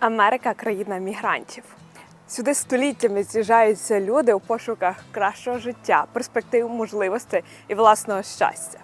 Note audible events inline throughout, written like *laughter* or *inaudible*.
Америка країна мігрантів. Сюди століттями з'їжджаються люди у пошуках кращого життя, перспектив, можливостей і власного щастя.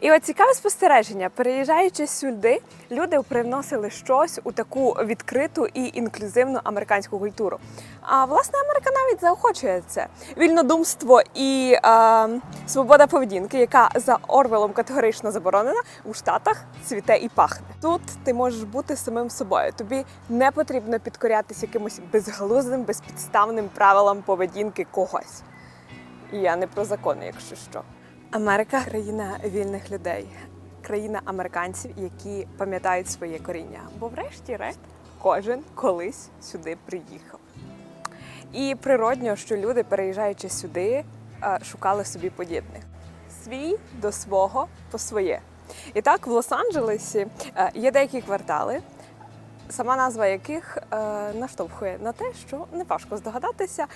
І от цікаве спостереження, переїжджаючи сюди, люди привносили щось у таку відкриту і інклюзивну американську культуру. А власне Америка навіть заохочує це вільнодумство і е, свобода поведінки, яка за Орвелом категорично заборонена у Штатах цвіте і пахне. Тут ти можеш бути самим собою. Тобі не потрібно підкорятися якимось безглуздим, безпідставним правилам поведінки когось. І я не про закони, якщо що. Америка країна вільних людей, країна американців, які пам'ятають своє коріння. Бо, врешті-решт, кожен колись сюди приїхав. І природньо, що люди, переїжджаючи сюди, е, шукали собі подібних. Свій до свого по своє. І так, в Лос-Анджелесі е, є деякі квартали, сама назва яких е, наштовхує на те, що не важко здогадатися,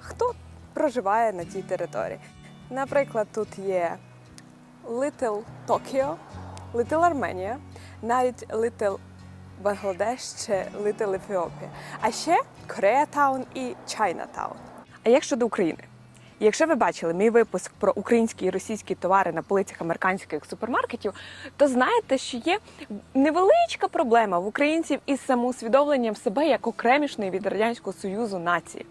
хто проживає на тій території. Наприклад, тут є Little Tokyo, Little Armenia, навіть Little Бангладеш чи Little Ethiopia. А ще Koreatown і Chinatown. А як щодо України? Якщо ви бачили мій випуск про українські і російські товари на полицях американських супермаркетів, то знаєте, що є невеличка проблема в українців із самоусвідомленням себе як окремішної від радянського союзу нації.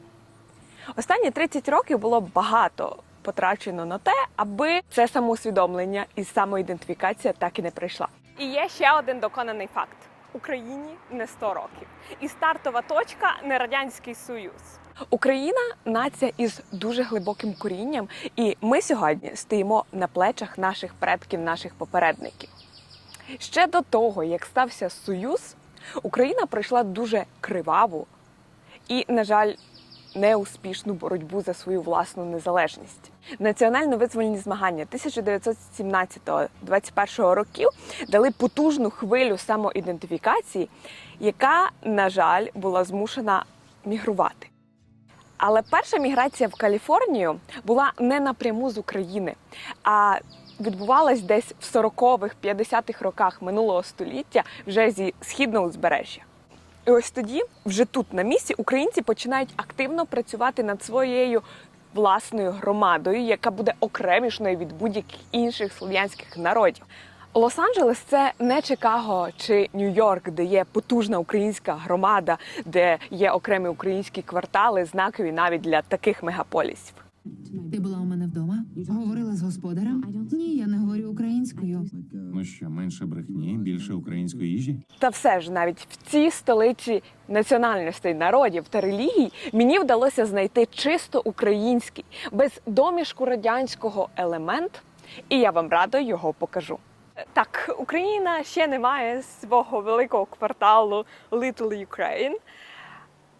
Останні 30 років було багато потрачено на те, аби це самоусвідомлення і самоідентифікація так і не прийшла. І є ще один доконаний факт: Україні не 100 років, і стартова точка не радянський союз. Україна нація із дуже глибоким корінням, і ми сьогодні стоїмо на плечах наших предків, наших попередників. Ще до того, як стався союз, Україна пройшла дуже криваву і, на жаль, неуспішну боротьбу за свою власну незалежність. Національно-визвольні змагання 1917-21 років дали потужну хвилю самоідентифікації, яка, на жаль, була змушена мігрувати. Але перша міграція в Каліфорнію була не напряму з України, а відбувалась десь в 40-х, 50-х роках минулого століття вже зі східного узбережжя. І ось тоді, вже тут на місці, українці починають активно працювати над своєю власною громадою, яка буде окремішною від будь-яких інших слов'янських народів. Лос-Анджелес це не Чикаго чи Нью-Йорк, де є потужна українська громада, де є окремі українські квартали, знакові навіть для таких мегаполісів. Ти була у мене вдома? Говорила з господарем? Ні, я не говорю українською. Ну що, менше брехні, більше української їжі? Та все ж навіть в цій столиці національностей, народів та релігій мені вдалося знайти чисто український, без домішку радянського елемент, і я вам радо його покажу. Так, Україна ще не має свого великого кварталу Little Ukraine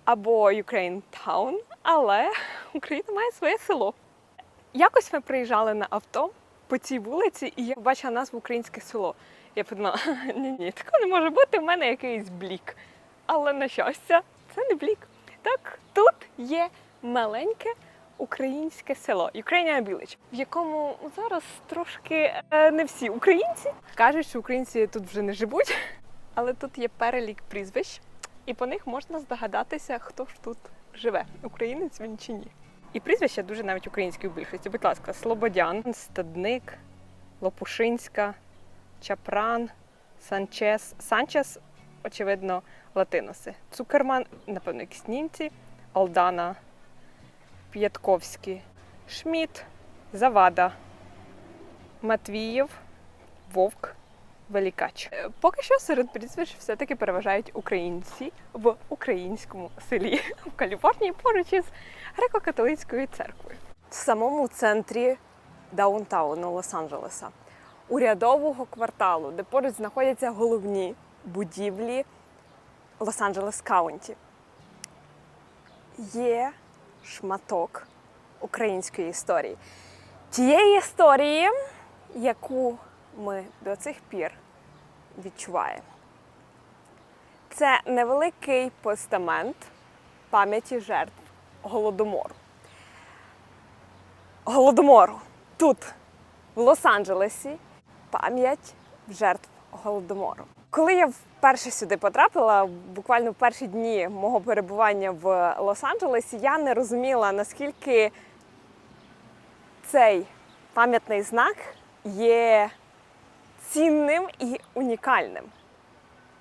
або Ukraine Town, але Україна має своє село. Якось ми приїжджали на авто по цій вулиці, і я побачила назву Українське село. Я подумала, *laughs* ні, ні, такого не може бути, в мене якийсь блік. Але на щастя, це не блік. Так, тут є маленьке українське село Ukrainian Village, в якому зараз трошки е, не всі українці кажуть, що українці тут вже не живуть, *laughs* але тут є перелік прізвищ, і по них можна здогадатися, хто ж тут живе, українець він чи ні. І прізвища дуже навіть українські в більшості. Будь ласка, Слободян, Стадник, Лопушинська, Чапран, Санчес. Санчес, очевидно, латиноси. Цукерман, напевно, якісь німці, Алдана, П'ятковський, Шміт, Завада, Матвієв, Вовк, Великач. Е, Поки що серед прізвищ все-таки переважають українці в українському селі *laughs* в Каліфорнії поруч із греко-католицькою церквою. В самому центрі даунтауну Лос-Анджелеса, урядового кварталу, де поруч знаходяться головні будівлі Лос-Анджелес Каунті, є шматок української історії. Тієї історії, яку ми до цих пір відчуваємо. Це невеликий постамент пам'яті жертв голодомору. Голодомору тут, в Лос-Анджелесі, пам'ять жертв голодомору. Коли я вперше сюди потрапила, буквально в перші дні мого перебування в Лос-Анджелесі, я не розуміла, наскільки цей пам'ятний знак є цінним і унікальним.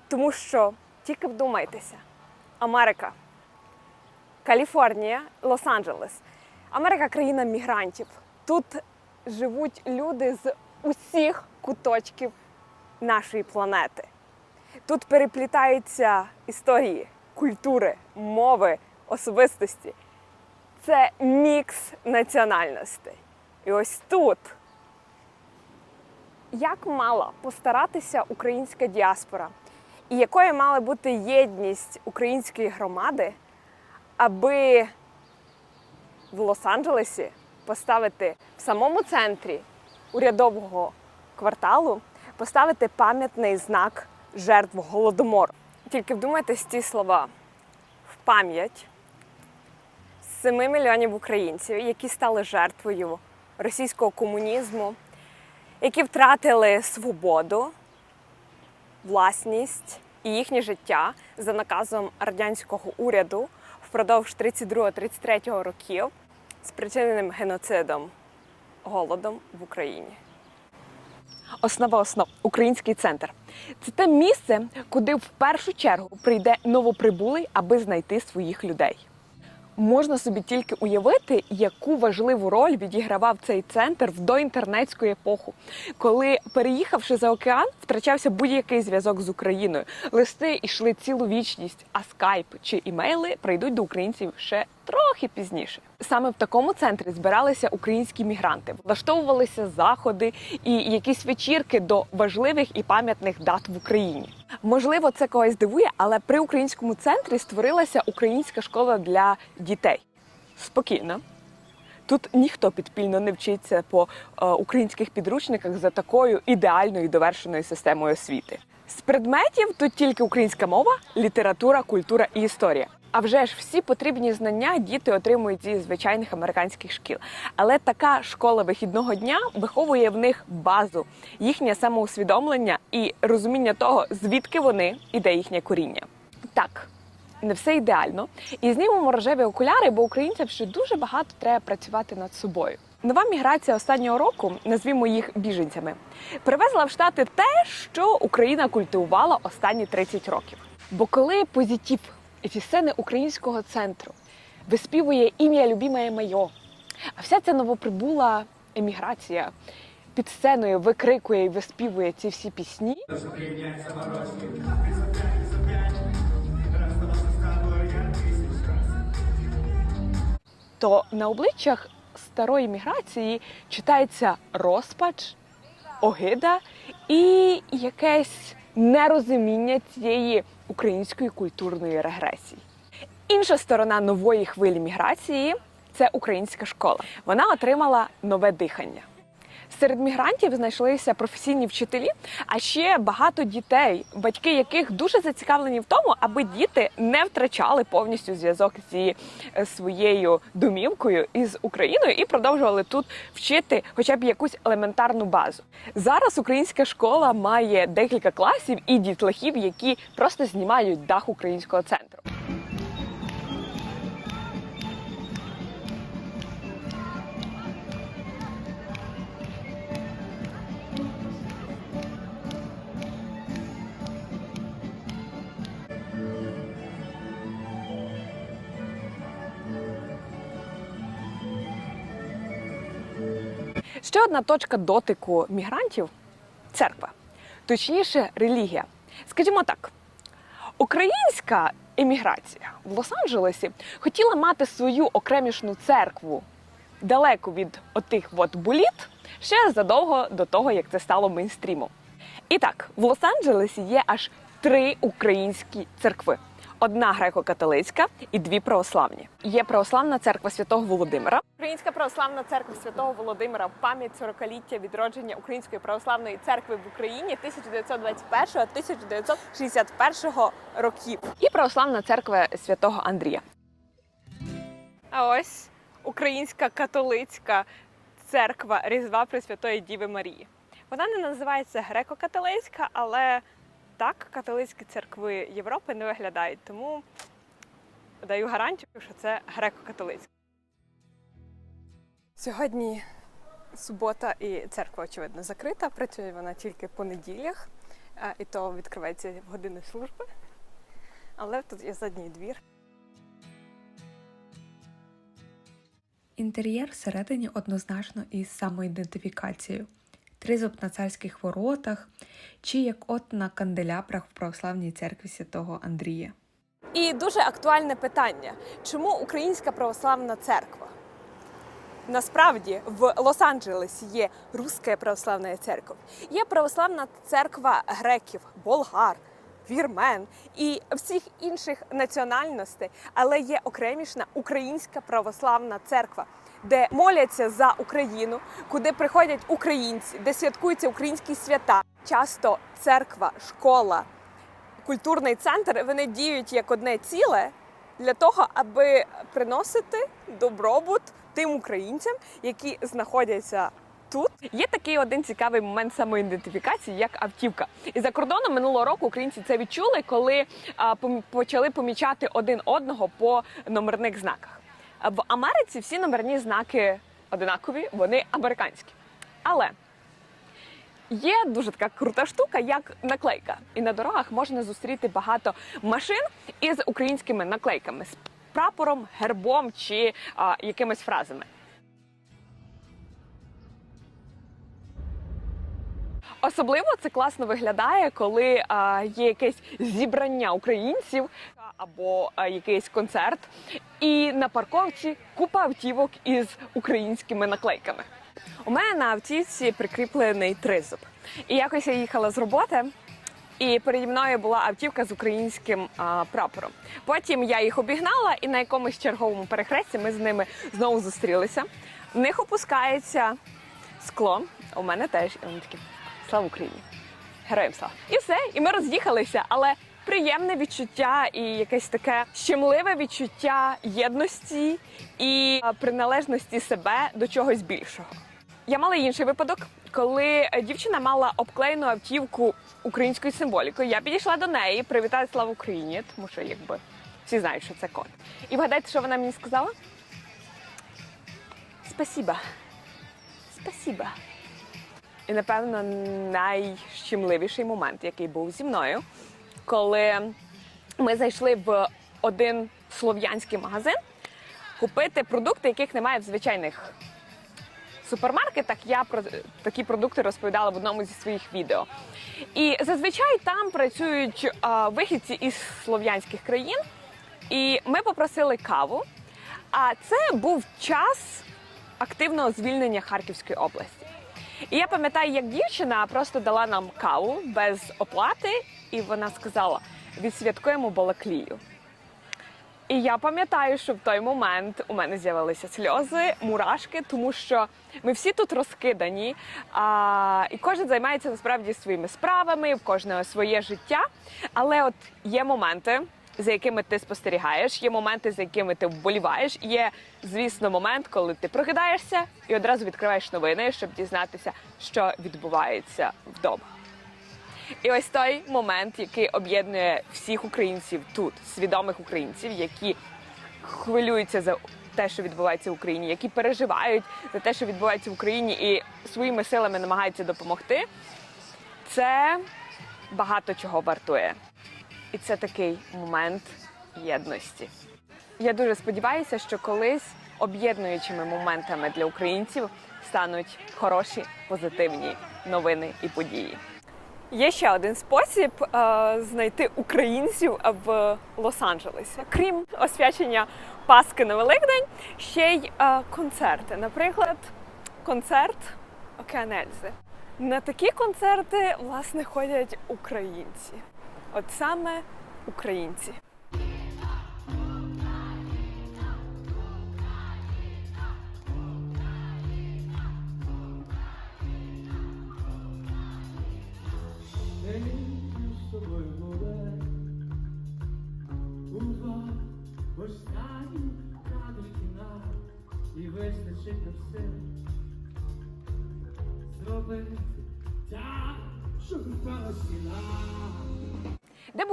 Тому що тільки вдумайтеся, Америка, Каліфорнія, Лос-Анджелес. Америка країна мігрантів. Тут живуть люди з усіх куточків нашої планети. Тут переплітаються історії, культури, мови, особистості. Це мікс національностей. І ось тут як мала постаратися українська діаспора, і якою мала бути єдність української громади, аби в Лос-Анджелесі поставити в самому центрі урядового кварталу, поставити пам'ятний знак жертв голодомору. Тільки вдумайтесь ці слова в пам'ять 7 мільйонів українців, які стали жертвою російського комунізму, які втратили свободу, власність і їхнє життя за наказом радянського уряду впродовж 32-33 років, спричиненим геноцидом, голодом в Україні. Основа основ український центр. Це те місце, куди в першу чергу прийде новоприбулий, аби знайти своїх людей. Можна собі тільки уявити, яку важливу роль відігравав цей центр в доінтернетську епоху, коли, переїхавши за океан, втрачався будь-який зв'язок з Україною. Листи йшли цілу вічність, а скайп чи імейли прийдуть до українців ще трохи пізніше. Саме в такому центрі збиралися українські мігранти, влаштовувалися заходи і якісь вечірки до важливих і пам'ятних дат в Україні. Можливо, це когось дивує, але при українському центрі створилася українська школа для дітей. Спокійно. Тут ніхто підпільно не вчиться по е, українських підручниках за такою ідеальною довершеною системою освіти. З предметів тут тільки українська мова, література, культура і історія. А вже ж всі потрібні знання діти отримують зі звичайних американських шкіл. Але така школа вихідного дня виховує в них базу, їхнє самоусвідомлення і розуміння того, звідки вони і де їхнє коріння. Так, не все ідеально. І знімемо рожеві окуляри, бо українцям ще дуже багато треба працювати над собою. Нова міграція останнього року, назвімо їх біженцями, привезла в штати те, що Україна культивувала останні 30 років. Бо коли позитив зі сцени українського центру. Виспівує ім'я любімає майо, а вся ця новоприбула еміграція під сценою викрикує і виспівує ці всі пісні, то на обличчях старої міграції читається розпач, огида і якесь нерозуміння цієї української культурної регресії. Інша сторона нової хвилі міграції це українська школа. Вона отримала нове дихання. Серед мігрантів знайшлися професійні вчителі, а ще багато дітей, батьки яких дуже зацікавлені в тому, аби діти не втрачали повністю зв'язок зі е, своєю домівкою із Україною і продовжували тут вчити хоча б якусь елементарну базу. Зараз українська школа має декілька класів і дітлахів, які просто знімають дах українського центру. Ще одна точка дотику мігрантів церква, точніше, релігія. Скажімо так, українська еміграція в Лос-Анджелесі хотіла мати свою окремішну церкву далеко від отих от боліт ще задовго до того, як це стало мейнстрімом. І так, в Лос-Анджелесі є аж три українські церкви. Одна греко-католицька і дві православні. Є православна церква святого Володимира. Українська православна церква святого Володимира в пам'ять 40-ліття відродження Української православної церкви в Україні 1921-1961 років. І православна церква святого Андрія. А ось українська католицька церква Різдва Пресвятої Діви Марії. Вона не називається греко-католицька, але так католицькі церкви Європи не виглядають. Тому даю гарантію, що це греко-католицька. Сьогодні субота і церква, очевидно, закрита. Працює вона тільки по неділях, і то відкривається в години служби. Але тут є задній двір. Інтер'єр всередині однозначно із самоідентифікацією. Тризуб на царських воротах, чи як от на канделябрах в православній церкві святого Андрія. І дуже актуальне питання: чому Українська православна церква? Насправді в Лос-Анджелесі є Руська православна церква, є православна церква греків, болгар, вірмен і всіх інших національностей, але є окремішна Українська православна церква, де моляться за Україну, куди приходять українці, де святкуються українські свята. Часто церква, школа, культурний центр вони діють як одне ціле для того, аби приносити добробут тим українцям, які знаходяться. Тут є такий один цікавий момент самоідентифікації, як автівка. І за кордоном минулого року українці це відчули, коли а, пом- почали помічати один одного по номерних знаках. В Америці всі номерні знаки одинакові, вони американські. Але Є дуже така крута штука, як наклейка. І на дорогах можна зустріти багато машин із українськими наклейками з прапором, гербом чи а, якимись фразами. Особливо це класно виглядає, коли а, є якесь зібрання українців або а, якийсь концерт, і на парковці купа автівок із українськими наклейками. У мене на автівці прикріплений тризуб. І якось я їхала з роботи, і переді мною була автівка з українським а, прапором. Потім я їх обігнала, і на якомусь черговому перехресті ми з ними знову зустрілися. В них опускається скло. У мене теж і вони такі слава Україні! Героям слава! І все, і ми роз'їхалися, але. Приємне відчуття і якесь таке щемливе відчуття єдності і приналежності себе до чогось більшого. Я мала інший випадок, коли е, дівчина мала обклеєну автівку українською символікою. Я підійшла до неї привітати славу Україні, тому що якби всі знають, що це код. І вгадайте, що вона мені сказала? Спасіба. Спасіба. І напевно найщемливіший момент, який був зі мною, коли ми зайшли в один слов'янський магазин купити продукти, яких немає в звичайних супермаркетах. Я про такі продукти розповідала в одному зі своїх відео. І зазвичай там працюють а, вихідці із слов'янських країн. І ми попросили каву. А це був час активного звільнення Харківської області. І я пам'ятаю, як дівчина просто дала нам каву без оплати, і вона сказала: відсвяткуємо Балаклію. І я пам'ятаю, що в той момент у мене з'явилися сльози, мурашки, тому що ми всі тут розкидані, а, і кожен займається насправді своїми справами, в кожного своє життя. Але от є моменти, за якими ти спостерігаєш, є моменти, за якими ти вболіваєш. Є, звісно, момент, коли ти прокидаєшся і одразу відкриваєш новини, щоб дізнатися, що відбувається вдома. І ось той момент, який об'єднує всіх українців тут, свідомих українців, які хвилюються за те, що відбувається в Україні, які переживають за те, що відбувається в Україні, і своїми силами намагаються допомогти. Це багато чого вартує. І це такий момент єдності. Я дуже сподіваюся, що колись об'єднуючими моментами для українців стануть хороші, позитивні новини і події. Є ще один спосіб е, знайти українців в Лос-Анджелесі. Крім освячення Пасхи на Великдень, ще й е, концерти. Наприклад, концерт Океанельзи. На такі концерти власне ходять українці. От саме українці.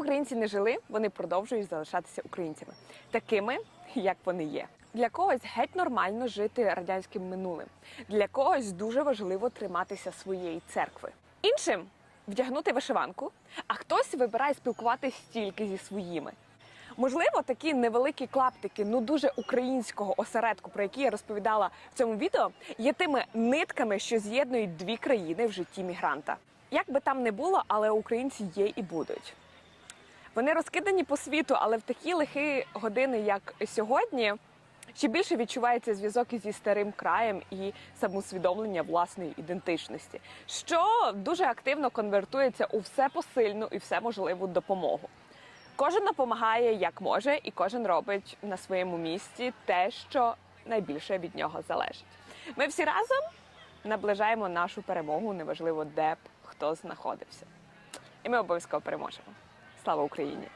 Українці не жили, вони продовжують залишатися українцями, такими, як вони є. Для когось геть нормально жити радянським минулим. Для когось дуже важливо триматися своєї церкви. Іншим вдягнути вишиванку, а хтось вибирає спілкуватися тільки зі своїми. Можливо, такі невеликі клаптики, ну дуже українського осередку, про які я розповідала в цьому відео, є тими нитками, що з'єднують дві країни в житті мігранта. Як би там не було, але українці є і будуть. Вони розкидані по світу, але в такі лихі години, як сьогодні, ще більше відчувається зв'язок зі старим краєм і самоусвідомлення власної ідентичності, що дуже активно конвертується у все посильну і все можливу допомогу. Кожен допомагає як може, і кожен робить на своєму місці те, що найбільше від нього залежить. Ми всі разом наближаємо нашу перемогу, неважливо де б хто знаходився. І ми обов'язково переможемо. Слава Україні!